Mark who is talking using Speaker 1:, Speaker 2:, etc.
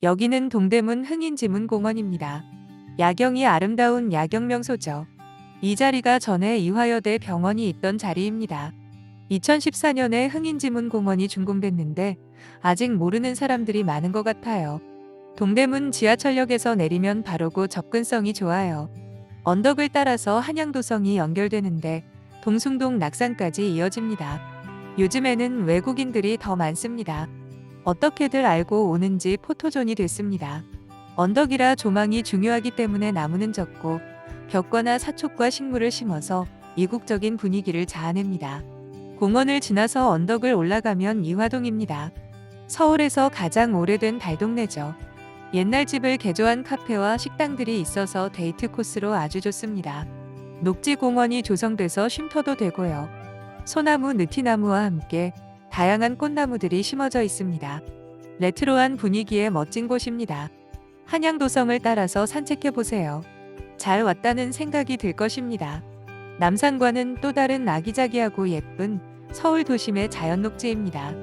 Speaker 1: 여기는 동대문 흥인지문공원입니다. 야경이 아름다운 야경 명소죠. 이 자리가 전에 이화여대 병원이 있던 자리입니다. 2014년에 흥인지문공원이 준공됐는데 아직 모르는 사람들이 많은 것 같아요. 동대문 지하철역에서 내리면 바로고 접근성이 좋아요. 언덕을 따라서 한양도성이 연결되는데 동숭동 낙산까지 이어집니다. 요즘에는 외국인들이 더 많습니다. 어떻게들 알고 오는지 포토존이 됐습니다. 언덕이라 조망이 중요하기 때문에 나무는 적고 벽과나 사촉과 식물을 심어서 이국적인 분위기를 자아냅니다. 공원을 지나서 언덕을 올라가면 이화동입니다. 서울에서 가장 오래된 달동네죠. 옛날 집을 개조한 카페와 식당들이 있어서 데이트 코스로 아주 좋습니다. 녹지 공원이 조성돼서 쉼터도 되고요. 소나무, 느티나무와 함께 다양한 꽃나무들이 심어져 있습니다. 레트로한 분위기의 멋진 곳입니다. 한양도성을 따라서 산책해 보세요. 잘 왔다는 생각이 들 것입니다. 남산과는 또 다른 아기자기하고 예쁜 서울 도심의 자연 녹지입니다.